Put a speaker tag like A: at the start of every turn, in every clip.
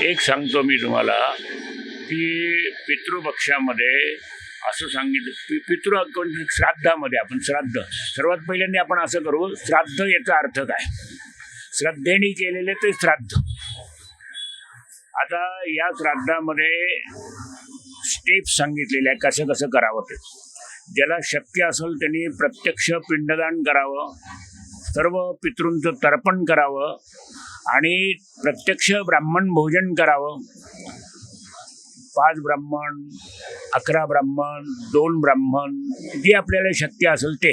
A: एक सांगतो मी तुम्हाला की पितृपक्षामध्ये असं सांगितलं पि पितृ श्राद्धामध्ये आपण श्राद्ध सर्वात पहिल्यांदा आपण असं करू श्राद्ध याचा अर्थ काय? श्रद्धेने केलेले ते श्राद्ध. आता या श्राद्धामध्ये स्टेप सांगितलेले आहे कसं कसं करावं ते. ज्याला शक्य असेल त्यांनी प्रत्यक्ष पिंडदान करावं सर्व पितृंचं तर्पण करावं आणि प्रत्यक्ष ब्राह्मण भोजन करावं. पाच ब्राह्मण अकरा ब्राह्मण दोन ब्राह्मण जे आपल्याला शक्य असेल ते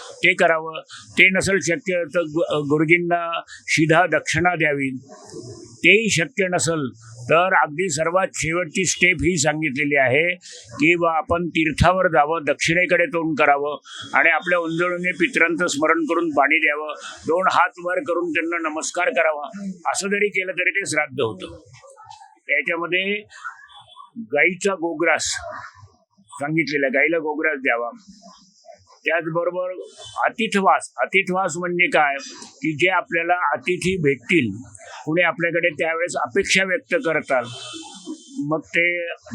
A: ते करावं. ते नसेल शक्य तर गु- गुरुजींना शिधा दक्षिणा द्यावी. तेही शक्य नसेल तर अगदी सर्वात शेवटची स्टेप ही सांगितलेली आहे की बा आपण तीर्थावर जावं दक्षिणेकडे तोंड करावं आणि आपल्या उंजळूने पितरांचं स्मरण करून पाणी द्यावं दोन हात वर करून त्यांना नमस्कार करावा असं जरी केलं तरी ते श्राद्ध होतं त्याच्यामध्ये गाईचा गोग्रास सांगितलेला आहे. गाईला गोग्रास द्यावा त्याचबरोबर अतिथवास अतिथवास म्हणजे काय की जे आपल्याला अतिथी भेटतील कुणी आपल्याकडे त्यावेळेस अपेक्षा व्यक्त करतात. मग ते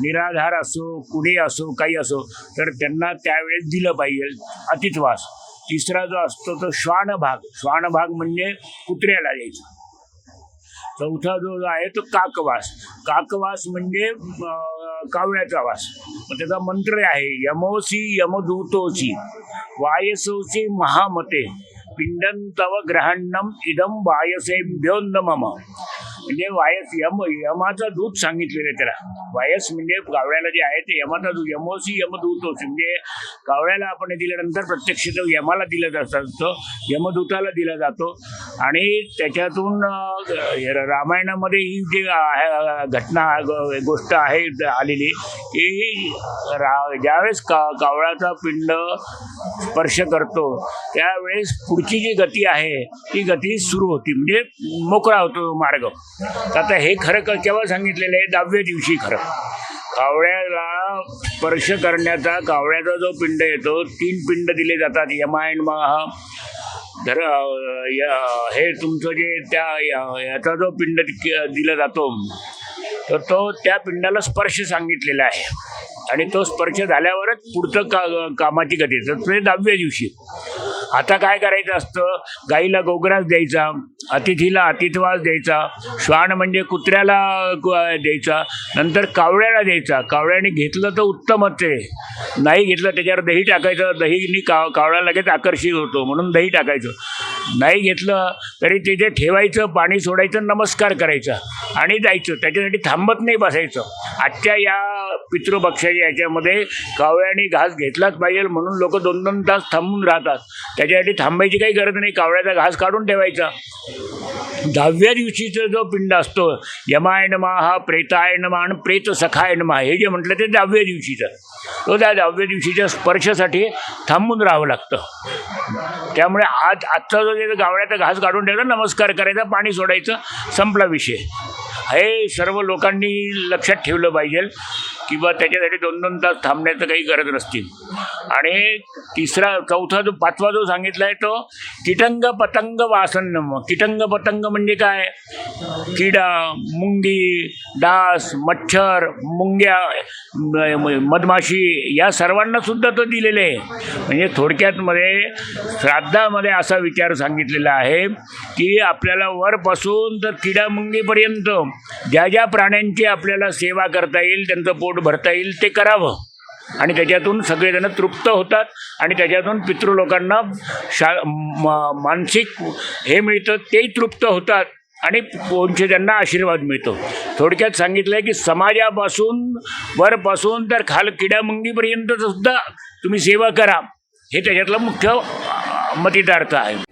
A: निराधार असो कुणी असो काही असो तर त्यांना त्यावेळेस दिलं पाहिजे. अतिथवास. तिसरा जो असतो तो श्वान भाग श्वान भाग म्हणजे कुत्र्याला द्यायचा. चौथा जो आहे तो काकवास. काकवास म्हणजे कावळ्याचा वास. मग त्याचा मंत्र आहे यमोसी यमदूतोची वायसोची महामते. பிண்டம் தவ கிரகண்ணம் இடம் வாயசேபியோந்தமம் म्हणजे वायस यम यमाचं दूत सांगितलेलं आहे त्याला. वायस म्हणजे कावळ्याला जे आहे ते यमाचा दूध यमोसी यमदूतोसी म्हणजे कावळ्याला आपण दिल्यानंतर प्रत्यक्ष तो यमाला दिलं जात यमदूताला दिला जातो. आणि त्याच्यातून रामायणामध्ये ही जी घटना गोष्ट आहे आलेली की रा ज्यावेळेस का कावळ्याचा पिंड स्पर्श करतो त्यावेळेस पुढची जी गती आहे ती गती सुरू होती. म्हणजे मोकळा होतो मार्ग. आता हे खरं क- केव्हा सांगितलेलं आहे? दहाव्या दिवशी खरं. कावळ्याला स्पर्श करण्याचा कावळ्याचा जो पिंड येतो तीन पिंड दिले जातात. यमायन महा धर हे तुमचं जे त्या या- याचा जो पिंड दिला जातो तर तो त्या पिंडाला स्पर्श सांगितलेला आहे. आणि तो स्पर्श झाल्यावरच पुढचं का कामाची गती तर ते दहाव्या दिवशी. आता काय करायचं असतं? गाईला गोग्रास द्यायचा अतिथीला अतिथवास द्यायचा श्वान म्हणजे कुत्र्याला द्यायचा नंतर कावळ्याला द्यायचा. कावळ्याने घेतलं तर उत्तमच आहे. नाही घेतलं त्याच्यावर दही टाकायचं दहीनी काव कावळा लगेच आकर्षित होतो म्हणून दही टाकायचं. नाही घेतलं तरी तिथे ठेवायचं पाणी सोडायचं नमस्कार करायचा आणि जायचं. त्याच्यासाठी थांबत नाही बसायचं. आजच्या या पितृपक्षाच्या याच्यामध्ये कावळ्याने घास घेतलाच पाहिजे म्हणून लोक दोन दोन तास थांबून राहतात. त्याच्यासाठी थांबायची काही गरज नाही कावळ्याचा घास काढून ठेवायचा. दहाव्या दिवशीचा जो पिंड असतो यमाय नमा हा प्रेताय नमा आणि प्रेत सखाय नमा हे जे म्हटलं ते दहाव्या दिवशीचं. तो त्या दहाव्या दिवशीच्या स्पर्शासाठी थांबून राहावं लागतं. त्यामुळे आज आजचा जो जे गावड्याचा घास काढून ठेवला नमस्कार करायचा पाणी सोडायचं संपला विषय. हे सर्व लोकांनी लक्षात ठेवलं पाहिजे किंवा त्याच्यासाठी दोन दोन तास थांबण्याचं काही गरज नसतील. आणि तिसरा चौथा जो पाचवा जो सांगितला आहे तो किटंग पतंग वासन किटंग पतंग म्हणजे काय? किडा मुंगी डास मच्छर मुंग्या मधमाशी या सर्वांना सुद्धा तो दिलेले आहे. म्हणजे थोडक्यात मध्ये श्राद्धामध्ये असा विचार सांगितलेला आहे की आपल्याला वरपासून तर किडा मुंगीपर्यंत ज्या ज्या प्राण्यांची आपल्याला सेवा करता येईल त्यांचं पोट भरता येईल ते करावं. आणि त्याच्यातून सगळेजण तृप्त होतात आणि त्याच्यातून पितृलोकांना शा म- मानसिक हे मिळतं तेही तृप्त होतात आणि कोणचे त्यांना आशीर्वाद मिळतो. थोडक्यात सांगितलं आहे की समाजापासून वरपासून तर खाल किड्यामंगीपर्यंतसुद्धा तुम्ही सेवा करा. हे त्याच्यातलं मुख्य मतितार्थ आहे.